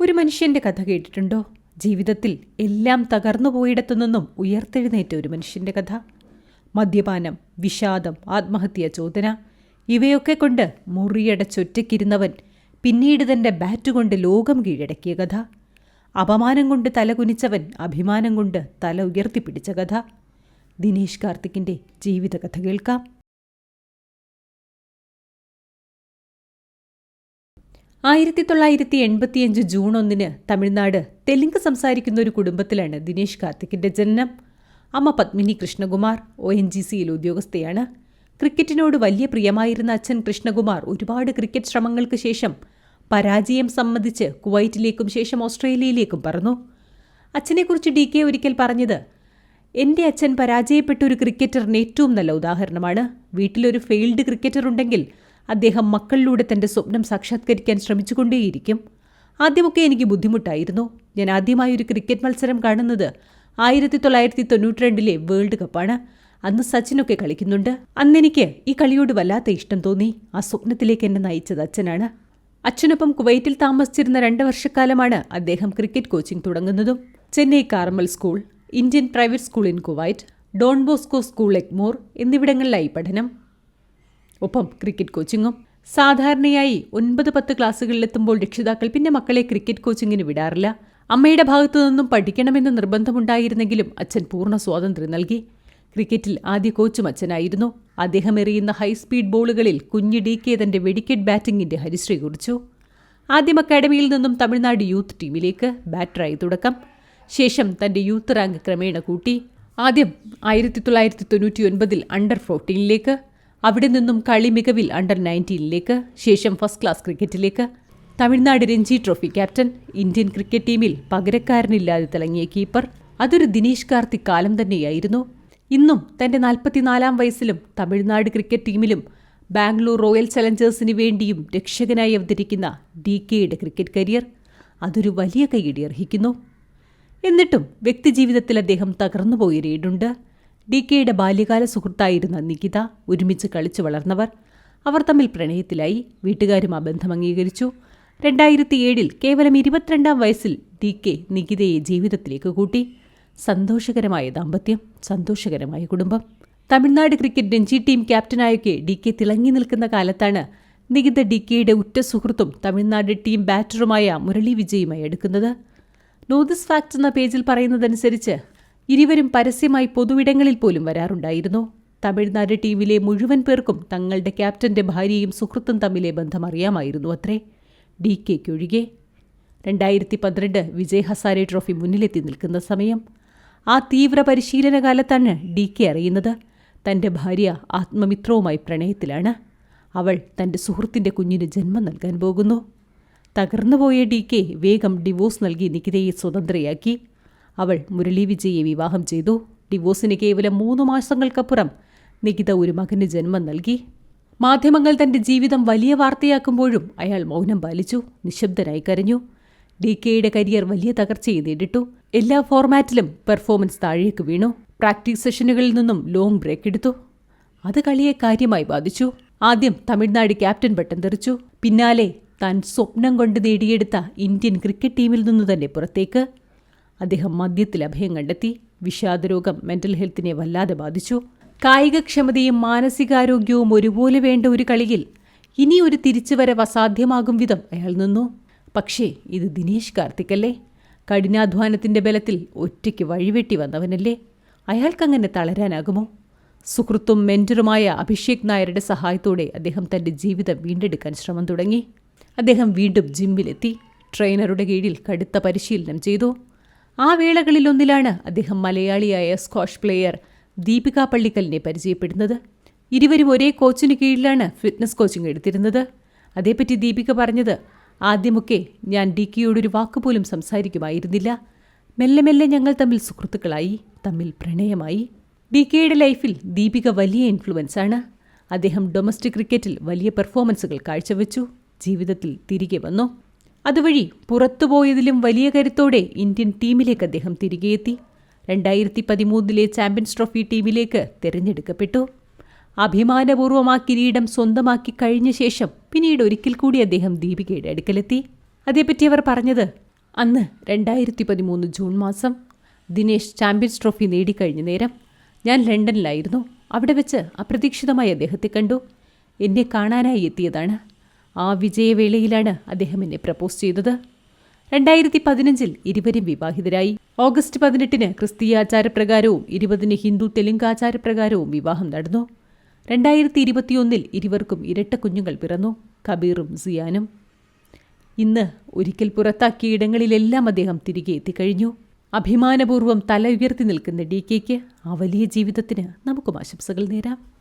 ഒരു മനുഷ്യന്റെ കഥ കേട്ടിട്ടുണ്ടോ? ജീവിതത്തിൽ എല്ലാം തകർന്നു പോയിടത്തു നിന്നും ഉയർത്തെഴുന്നേറ്റ ഒരു മനുഷ്യന്റെ കഥ. മദ്യപാനം വിഷാദം ആത്മഹത്യ ചോദന ഇവയൊക്കെ കൊണ്ട് മുറിയടച്ചൊറ്റയ്ക്കിരുന്നവൻ പിന്നീട് തന്റെ ബാറ്റ് കൊണ്ട് ലോകം കീഴടക്കിയ കഥ. അപമാനം കൊണ്ട് തല കുനിച്ചവൻ അഭിമാനം കൊണ്ട് തല ഉയർത്തിപ്പിടിച്ച കഥ. ദിനേശ് കാർത്തിക്കിന്റെ ജീവിതകഥ കേൾക്കാം. ആയിരത്തി തൊള്ളായിരത്തി എൺപത്തിയഞ്ച് ജൂൺ ഒന്നിന് തമിഴ്നാട് തെലുങ്ക് സംസാരിക്കുന്ന ഒരു കുടുംബത്തിലാണ് ദിനേശ് കാർത്തിക്കിന്റെ ജനനം. അമ്മ Padmini Krishnakumar O N G സിയിൽ ഉദ്യോഗസ്ഥയാണ്. ക്രിക്കറ്റിനോട് വലിയ പ്രിയമായിരുന്ന അച്ഛൻ കൃഷ്ണകുമാർ ഒരുപാട് ക്രിക്കറ്റ് ശ്രമങ്ങൾക്ക് ശേഷം പരാജയം സമ്മതിച്ച് കുവൈറ്റിലേക്കും ശേഷം ഓസ്ട്രേലിയയിലേക്കും പറഞ്ഞു അച്ഛനെക്കുറിച്ച് ഡി കെ ഒരിക്കൽ പറഞ്ഞത് എന്റെ അച്ഛൻ പരാജയപ്പെട്ട ഒരു ക്രിക്കറ്ററിന് ഏറ്റവും നല്ല ഉദാഹരണമാണ്. വീട്ടിലൊരു ഫെയിൽഡ് ക്രിക്കറ്റർ ഉണ്ടെങ്കിൽ അദ്ദേഹം മക്കളിലൂടെ തന്റെ സ്വപ്നം സാക്ഷാത്കരിക്കാൻ ശ്രമിച്ചുകൊണ്ടേയിരിക്കും. ആദ്യമൊക്കെ എനിക്ക് ബുദ്ധിമുട്ടായിരുന്നു. ഞാൻ ആദ്യമായി ഒരു ക്രിക്കറ്റ് മത്സരം കാണുന്നത് ആയിരത്തി തൊള്ളായിരത്തി തൊണ്ണൂറ്റി രണ്ടിലെ വേൾഡ് കപ്പാണ്. അന്ന് സച്ചിനൊക്കെ കളിക്കുന്നുണ്ട്. അന്നെനിക്ക് ഈ കളിയോട് വല്ലാത്ത ഇഷ്ടം തോന്നി. ആ സ്വപ്നത്തിലേക്ക് എന്നെ നയിച്ചത് അച്ഛനാണ്. അച്ഛനൊപ്പം കുവൈറ്റിൽ താമസിച്ചിരുന്ന രണ്ട് വർഷക്കാലമാണ് അദ്ദേഹം cricket coaching തുടങ്ങുന്നതും. Chennai Carmel school Indian private school in Kuwait Don Bosco school Egmore എന്നിവിടങ്ങളിലായി പഠനം. ഒപ്പം ക്രിക്കറ്റ് കോച്ചിങ്ങും. സാധാരണയായി ഒൻപത് പത്ത് ക്ലാസ്സുകളിലെത്തുമ്പോൾ രക്ഷിതാക്കൾ പിന്നെ മക്കളെ ക്രിക്കറ്റ് കോച്ചിങ്ങിന് വിടാറില്ല. അമ്മയുടെ ഭാഗത്തു നിന്നും പഠിക്കണമെന്ന് നിർബന്ധമുണ്ടായിരുന്നെങ്കിലും അച്ഛൻ പൂർണ സ്വാതന്ത്ര്യം നൽകി. ക്രിക്കറ്റിൽ ആദ്യ കോച്ചും അച്ഛനായിരുന്നു. അദ്ദേഹം എറിയുന്ന ഹൈസ്പീഡ് ബോളുകളിൽ കുഞ്ഞി ഡി കെ തന്റെ വെടിക്കറ്റ് ബാറ്റിംഗിന്റെ ഹരിശ്രീ കുറിച്ചു. ആദ്യം അക്കാഡമിയിൽ നിന്നും തമിഴ്നാട് യൂത്ത് ടീമിലേക്ക് ബാറ്ററായി തുടക്കം. ശേഷം തന്റെ യൂത്ത് റാങ്ക് ക്രമേണ കൂട്ടി. ആദ്യം ആയിരത്തി തൊള്ളായിരത്തി തൊണ്ണൂറ്റി ഒൻപതിൽ അണ്ടർ ഫോർട്ടീനിലേക്ക്. അവിടെ നിന്നും കളി മികവിൽ അണ്ടർ നയന്റീനിലേക്ക് ശേഷം first class ക്രിക്കറ്റിലേക്ക് Tamil Nadu Ranji trophy captain Indian cricket ടീമിൽ പകരക്കാരനില്ലാതെ തിളങ്ങിയ കീപ്പർ അതൊരു ദിനേശ് കാർത്തിക് കാലം തന്നെയായിരുന്നു. ഇന്നും തന്റെ നാൽപ്പത്തിനാലാം വയസ്സിലും തമിഴ്നാട് ക്രിക്കറ്റ് ടീമിലും ബാംഗ്ലൂർ റോയൽ ചലഞ്ചേഴ്സിന് വേണ്ടിയും രക്ഷകനായി അവതരിക്കുന്ന ഡി കെയുടെ ക്രിക്കറ്റ് കരിയർ അതൊരു വലിയ കൈയടി അർഹിക്കുന്നു. എന്നിട്ടും വ്യക്തിജീവിതത്തിൽ അദ്ദേഹം തകർന്നുപോയ രേടുണ്ട് ഡി കെയുടെ ബാല്യകാല സുഹൃത്തായിരുന്ന നികിത ഒരുമിച്ച് കളിച്ചു വളർന്നവർ. അവർ തമ്മിൽ പ്രണയത്തിലായി. വീട്ടുകാരും ആ ബന്ധം അംഗീകരിച്ചു. രണ്ടായിരത്തി ഏഴിൽ കേവലം ഇരുപത്തിരണ്ടാം വയസ്സിൽ ഡി കെ നികിതയെ ജീവിതത്തിലേക്ക് കൂട്ടി. സന്തോഷകരമായ ദാമ്പത്യം സന്തോഷകരമായ കുടുംബം. തമിഴ്നാട് ക്രിക്കറ്റ് രഞ്ജി ടീം ക്യാപ്റ്റനായൊക്കെ ഡി കെ തിളങ്ങി നിൽക്കുന്ന കാലത്താണ് നികിത ഡി കെയുടെ ഉറ്റ സുഹൃത്തും തമിഴ്നാട് ടീം ബാറ്ററുമായ മുരളി വിജയുമായി എടുക്കുന്നത് നോദിസ് ഫാക്ട് എന്ന പേജിൽ പറയുന്നതനുസരിച്ച് ഇരുവരും പരസ്യമായി പൊതുവിടങ്ങളിൽ പോലും വരാറുണ്ടായിരുന്നു. തമിഴ്നാട് ടീമിലെ മുഴുവൻ പേർക്കും തങ്ങളുടെ ക്യാപ്റ്റന്റെ ഭാര്യയും സുഹൃത്തും തമ്മിലെ ബന്ധം അറിയാമായിരുന്നു അത്രേ. ഡി കെക്കൊഴികെ രണ്ടായിരത്തി പന്ത്രണ്ട് വിജയ് ഹസാരെ ട്രോഫി മുന്നിലെത്തി നിൽക്കുന്ന സമയം. ആ തീവ്ര പരിശീലന കാലത്താണ് ഡി കെ അറിയുന്നത്. തന്റെ ഭാര്യ ആത്മമിത്രവുമായി പ്രണയത്തിലാണ്. അവൾ തന്റെ സുഹൃത്തിന്റെ കുഞ്ഞിന് ജന്മം നൽകാൻ പോകുന്നു. തകർന്നുപോയ ഡി കെ വേഗം ഡിവോഴ്സ് നൽകി നികിതയെ സ്വതന്ത്രയാക്കി. അവൾ മുരളി വിജയെ വിവാഹം ചെയ്തു. ഡിവോഴ്സിന് കേവലം മൂന്ന് മാസങ്ങൾക്കപ്പുറം നികിത ഒരു മകന് ജന്മം നൽകി. മാധ്യമങ്ങൾ തന്റെ ജീവിതം വലിയ വാർത്തയാക്കുമ്പോഴും അയാൾ മൗനം പാലിച്ചു നിശബ്ദനായി കരഞ്ഞു. ഡി കെയുടെ കരിയർ വലിയ തകർച്ചയെ നേരിട്ടു. എല്ലാ ഫോർമാറ്റിലും പെർഫോമൻസ് താഴേക്ക് വീണു. പ്രാക്ടീസ് സെഷനുകളിൽ നിന്നും ലോങ് ബ്രേക്ക് എടുത്തു. അത് കളിയെ കാര്യമായി ബാധിച്ചു. ആദ്യം തമിഴ്നാട് ക്യാപ്റ്റൻ പട്ടം തെറിച്ചു. പിന്നാലെ താൻ സ്വപ്നം കൊണ്ട് നേടിയെടുത്ത ഇന്ത്യൻ ക്രിക്കറ്റ് ടീമിൽ നിന്നു തന്നെ പുറത്തേക്ക്. അദ്ദേഹം മദ്യത്തിൽ അഭയം കണ്ടെത്തി. വിഷാദരോഗം മെന്റൽ ഹെൽത്തിനെ വല്ലാതെ ബാധിച്ചു. കായികക്ഷമതയും മാനസികാരോഗ്യവും ഒരുപോലെ വേണ്ട ഒരു കളിയിൽ ഇനി ഒരു തിരിച്ചുവരവ് അസാധ്യമാകും വിധം അയാൾ നിന്നു. പക്ഷേ ഇത് ദിനേശ് കാർത്തിക്കല്ലേ? കഠിനാധ്വാനത്തിന്റെ ബലത്തിൽ ഒറ്റയ്ക്ക് വഴിവെട്ടി വന്നവനല്ലേ? അയാൾക്കങ്ങനെ തളരാനാകുമോ? സുഹൃത്തും മെന്ററുമായ അഭിഷേക് നായരുടെ സഹായത്തോടെ അദ്ദേഹം തന്റെ ജീവിതം വീണ്ടെടുക്കാൻ ശ്രമം തുടങ്ങി. അദ്ദേഹം വീണ്ടും ജിമ്മിലെത്തി ട്രെയിനറുടെ കീഴിൽ കടുത്ത പരിശീലനം ചെയ്തു. ആ വേളകളിലൊന്നിലാണ് അദ്ദേഹം മലയാളിയായ സ്കോഷ് പ്ലെയർ ദീപിക പള്ളിക്കലിനെ പരിചയപ്പെടുന്നത്. ഇരുവരും ഒരേ കോച്ചിന് കീഴിലാണ് ഫിറ്റ്നസ് കോച്ചിങ് എടുത്തിരുന്നത്. അതേപ്പറ്റി ദീപിക പറഞ്ഞത് ആദ്യമൊക്കെ ഞാൻ ഡി കെയോടൊരു വാക്കുപോലും സംസാരിക്കുമായിരുന്നില്ല. മെല്ലെ മെല്ലെ ഞങ്ങൾ തമ്മിൽ സുഹൃത്തുക്കളായി തമ്മിൽ പ്രണയമായി. ഡി കെയുടെ ലൈഫിൽ ദീപിക വലിയ ഇൻഫ്ലുവൻസ് ആണ്. അദ്ദേഹം ഡൊമസ്റ്റിക് ക്രിക്കറ്റിൽ വലിയ പെർഫോമൻസുകൾ കാഴ്ചവെച്ചു. ജീവിതത്തിൽ തിരികെ വന്നു. അതുവഴി പുറത്തുപോയതിലും വലിയ കരുത്തോടെ ഇന്ത്യൻ ടീമിലേക്ക് അദ്ദേഹം തിരികെ എത്തി രണ്ടായിരത്തി പതിമൂന്നിലെ ചാമ്പ്യൻസ് ട്രോഫി ടീമിലേക്ക് തിരഞ്ഞെടുക്കപ്പെട്ടു. അഭിമാനപൂർവം ആ കിരീടം സ്വന്തമാക്കി കഴിഞ്ഞ ശേഷം പിന്നീട് ഒരിക്കൽ കൂടി അദ്ദേഹം ദീപികയുടെ അടുക്കലെത്തി. അതേപ്പറ്റി അവർ പറഞ്ഞത് അന്ന് രണ്ടായിരത്തി പതിമൂന്ന് ജൂൺ മാസം ദിനേശ് ചാമ്പ്യൻസ് ട്രോഫി നേടിക്കഴിഞ്ഞ നേരം ഞാൻ ലണ്ടനിലായിരുന്നു. അവിടെ വെച്ച് അപ്രതീക്ഷിതമായി അദ്ദേഹത്തെ കണ്ടു. എന്നെ കാണാനായി എത്തിയതാണ്. ആ വിജയവേളയിലാണ് അദ്ദേഹം എന്നെ പ്രപ്പോസ് ചെയ്തത്. രണ്ടായിരത്തി പതിനഞ്ചിൽ ഇരുവരും വിവാഹിതരായി. ഓഗസ്റ്റ് പതിനെട്ടിന് ക്രിസ്തീയ ആചാരപ്രകാരവും ഇരുപതിന് ഹിന്ദു തെലുങ്ക് ആചാരപ്രകാരവും വിവാഹം നടന്നു. രണ്ടായിരത്തി ഇരുപത്തിയൊന്നിൽ ഇരുവർക്കും ഇരട്ട കുഞ്ഞുങ്ങൾ പിറന്നു കബീറും സിയാനും. ഇന്ന് ഒരിക്കൽ പുറത്താക്കിയ ഇടങ്ങളിലെല്ലാം അദ്ദേഹം തിരികെ എത്തിക്കഴിഞ്ഞു. അഭിമാനപൂർവം തല ഉയർത്തി നിൽക്കുന്ന ഡി കെക്ക് ആ വലിയ ജീവിതത്തിന് നമുക്കും ആശംസകൾ നേരാം.